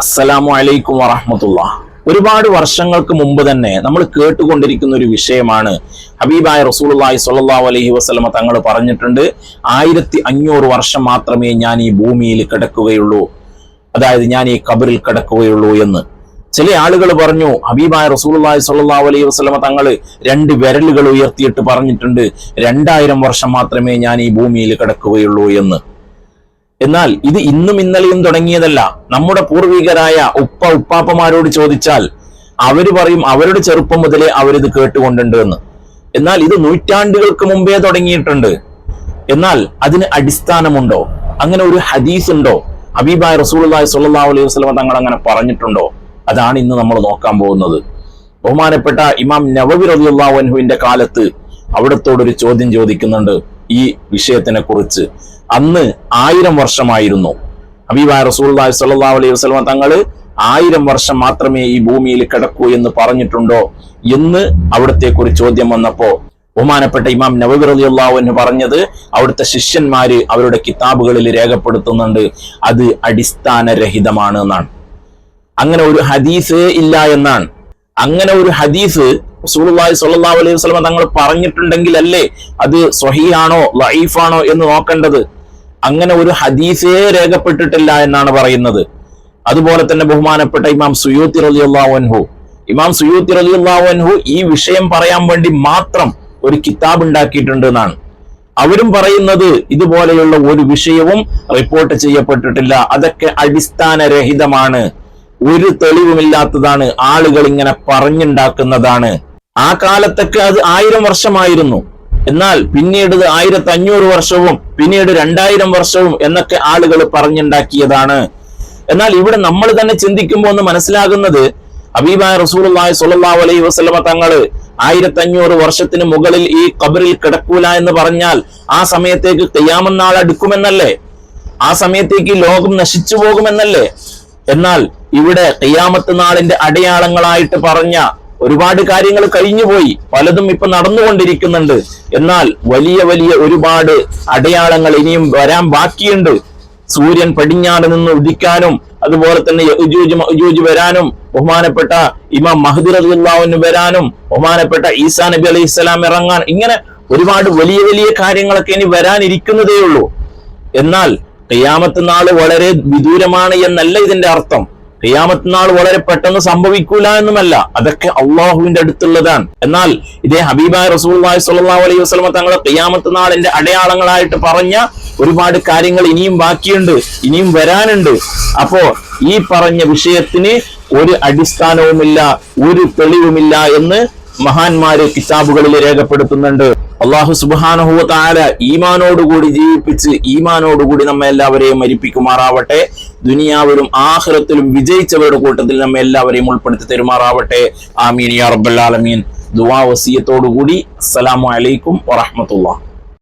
അസ്സലാമു അലൈക്കും വറഹമത്തുള്ള. ഒരുപാട് വർഷങ്ങൾക്ക് മുമ്പ് തന്നെ നമ്മൾ കേട്ടുകൊണ്ടിരിക്കുന്ന ഒരു വിഷയമാണ്. ഹബീബായ റസൂലുള്ളാഹി സൊല്ലാ അലഹി വസ്ലമ തങ്ങൾ പറഞ്ഞിട്ടുണ്ട് ആയിരത്തി അഞ്ഞൂറ് വർഷം മാത്രമേ ഞാൻ ഈ ഭൂമിയിൽ കിടക്കുകയുള്ളൂ. അതായത് ഞാൻ ഈ കബറിൽ കിടക്കുകയുള്ളൂ എന്ന്. ചില ആളുകൾ പറഞ്ഞു ഹബീബായ റസൂലുള്ളാഹി സ്വല്ലല്ലാഹു അലൈഹി വസ്ലമ തങ്ങൾ രണ്ട് വിരലുകൾ ഉയർത്തിയിട്ട് പറഞ്ഞിട്ടുണ്ട് രണ്ടായിരം വർഷം മാത്രമേ ഞാൻ ഈ ഭൂമിയിൽ കിടക്കുകയുള്ളൂ എന്ന്. എന്നാൽ ഇത് ഇന്നും ഇന്നലെയും തുടങ്ങിയതല്ല. നമ്മുടെ പൂർവികരായ ഉപ്പ ഉപ്പാപ്പമാരോട് ചോദിച്ചാൽ അവർ പറയും അവരുടെ ചെറുപ്പം മുതലേ അവരിത് കേട്ടുകൊണ്ടുണ്ട് എന്ന്. എന്നാൽ ഇത് നൂറ്റാണ്ടുകൾക്ക് മുമ്പേ തുടങ്ങിയിട്ടുണ്ട്. എന്നാൽ അതിന് അടിസ്ഥാനമുണ്ടോ? അങ്ങനെ ഒരു ഹദീസ് ഉണ്ടോ അബീബായ് റസൂലുള്ളാഹി സ്വല്ലല്ലാഹു അലൈഹി വസല്ലം തങ്ങൾ അങ്ങനെ പറഞ്ഞിട്ടുണ്ടോ? അതാണ് ഇന്ന് നമ്മൾ നോക്കാൻ പോകുന്നത്. ബഹുമാനപ്പെട്ട ഇമാം നവവി റളിയല്ലാഹു വൻഹുവിന്റെ കാലത്ത് അവിടത്തോടൊരു ചോദ്യം ചോദിക്കുന്നുണ്ട്. ഈ വിഷയത്തിനെ കുറിച്ച് അന്ന് ആയിരം വർഷമായിരുന്നു. ഹബീബ റസൂലുള്ളാഹി സ്വല്ലല്ലാഹു അലൈഹി വസല്ലം തങ്ങൾ ആയിരം വർഷം മാത്രമേ ഈ ഭൂമിയിൽ കിടക്കൂ എന്ന് പറഞ്ഞിട്ടുണ്ടോ എന്ന് അവിടുത്തെ കുറിച്ച് ചോദ്യം വന്നപ്പോ ബഹുമാനപ്പെട്ട ഇമാം നവബി അലി അള്ളാഹു എന്ന് പറഞ്ഞത് അവിടുത്തെ ശിഷ്യന്മാര് അവരുടെ കിതാബുകളിൽ രേഖപ്പെടുത്തുന്നുണ്ട് അത് അടിസ്ഥാനരഹിതമാണ് എന്നാണ്. അങ്ങനെ ഒരു ഹദീസ് ഇല്ല എന്നാണ്. അങ്ങനെ ഒരു ഹദീസ് റസൂലുള്ളാഹി സ്വല്ലല്ലാഹു അലൈഹി വസല്ലം തങ്ങൾ പറഞ്ഞിട്ടുണ്ടെങ്കിൽ അല്ലേ അത് സ്വഹീഹാണോ ലൈഫാണോ എന്ന് നോക്കേണ്ടത്? അങ്ങനെ ഒരു ഹദീസേ രേഖപ്പെട്ടിട്ടില്ല എന്നാണ് പറയുന്നത്. അതുപോലെ തന്നെ ബഹുമാനപ്പെട്ട ഇമാം സുയൂത്തി റളിയല്ലാഹു അൻഹു. ഇമാം സുയൂത്തി റളിയല്ലാഹു അൻഹു ഈ വിഷയം പറയാൻ വേണ്ടി മാത്രം ഒരു കിതാബ് ഉണ്ടാക്കിയിട്ടുണ്ട് എന്നാണ്. അവരും പറയുന്നത് ഇതുപോലെയുള്ള ഒരു വിഷയവും റിപ്പോർട്ട് ചെയ്യപ്പെട്ടിട്ടില്ല. അതൊക്കെ അടിസ്ഥാനരഹിതമാണ്. ഒരു തെളിവുമില്ലാത്തതാണ്. ആളുകൾ ഇങ്ങനെ പറഞ്ഞുണ്ടാക്കുന്നതാണ്. ആ കാലത്തൊക്കെ അത് ആയിരം വർഷമായിരുന്നു. എന്നാൽ പിന്നീട് ആയിരത്തി അഞ്ഞൂറ് വർഷവും പിന്നീട് രണ്ടായിരം വർഷവും എന്നൊക്കെ ആളുകൾ പറഞ്ഞുണ്ടാക്കിയതാണ്. എന്നാൽ ഇവിടെ നമ്മൾ തന്നെ ചിന്തിക്കുമ്പോൾ ഒന്ന് മനസ്സിലാകുന്നത് അബീബായ റസൂലുള്ളാഹി സ്വല്ലല്ലാഹു അലൈഹി വസ്ലമ തങ്ങൾ ആയിരത്തി അഞ്ഞൂറ് വർഷത്തിന് മുകളിൽ ഈ കബറിൽ കിടക്കൂല എന്ന് പറഞ്ഞാൽ ആ സമയത്തേക്ക് തെയ്യാമെന്നാൾ അടുക്കുമെന്നല്ലേ? ആ സമയത്തേക്ക് ലോകം നശിച്ചു പോകുമെന്നല്ലേ? എന്നാൽ ഇവിടെ തെയ്യാമത്ത് നാളിന്റെ അടയാളങ്ങളായിട്ട് പറഞ്ഞ ഒരുപാട് കാര്യങ്ങൾ കഴിഞ്ഞുപോയി പലതും ഇപ്പൊ നടന്നുകൊണ്ടിരിക്കുന്നുണ്ട്. എന്നാൽ വലിയ വലിയ ഒരുപാട് അടയാളങ്ങൾ ഇനിയും വരാൻ ബാക്കിയുണ്ട്. സൂര്യൻ പടിഞ്ഞാറ് നിന്ന് ഉദിക്കാനും അതുപോലെ തന്നെ യജൂജ് വരാനും ബഹുമാനപ്പെട്ട ഇമാം മഹദി റളിയല്ലാഹുവിന് വരാനും ബഹുമാനപ്പെട്ട ഈസാ നബി അലൈഹി ഇസ്ലാം ഇറങ്ങാൻ ഇങ്ങനെ ഒരുപാട് വലിയ വലിയ കാര്യങ്ങളൊക്കെ ഇനി വരാനിരിക്കുന്നതേ ഉള്ളൂ എന്നാൽ കയ്യാമത്ത് നാൾ വളരെ വിദൂരമാണ് എന്നല്ല ഇതിന്റെ അർത്ഥം. ഖിയാമത്ത് നാൾ വളരെ പെട്ടെന്ന് സംഭവിക്കൂല എന്നുമല്ല. അതൊക്കെ അള്ളാഹുവിന്റെ അടുത്തുള്ളതാണ്. എന്നാൽ ഇതേ ഹബീബായ റസൂള്ളി സ്വല്ലാ അലൈഹി വസ്ലമ തങ്ങളെ ഖിയാമത്ത് നാളിന്റെ അടയാളങ്ങളായിട്ട് പറഞ്ഞ ഒരുപാട് കാര്യങ്ങൾ ഇനിയും ബാക്കിയുണ്ട് ഇനിയും വരാനുണ്ട്. അപ്പോ ഈ പറഞ്ഞ വിഷയത്തിന് ഒരു അടിസ്ഥാനവുമില്ല ഒരു തെളിവുമില്ല എന്ന് മഹാന്മാര് കിതാബുകളിൽ രേഖപ്പെടുത്തുന്നുണ്ട്. അള്ളാഹു സുബാനഹുവ താര ഈമാനോടുകൂടി ജീവിപ്പിച്ച് ഈമാനോടുകൂടി നമ്മെ എല്ലാവരെയും മരിപ്പിക്കുമാറാവട്ടെ. ദുനിയാവിലും ആഹ്റത്തിലും വിജയിച്ചവരുടെ കൂട്ടത്തിൽ നമ്മെ എല്ലാവരെയും ഉൾപ്പെടുത്തി തെരുമാറാവട്ടെ. ആമീൻ യാ റബ്ബൽ ആലമീൻ. ദുവാ വസീയത്തോടുകൂടി അസ്സലാമു അലൈക്കും വറഹ്മത്തുള്ളാഹി.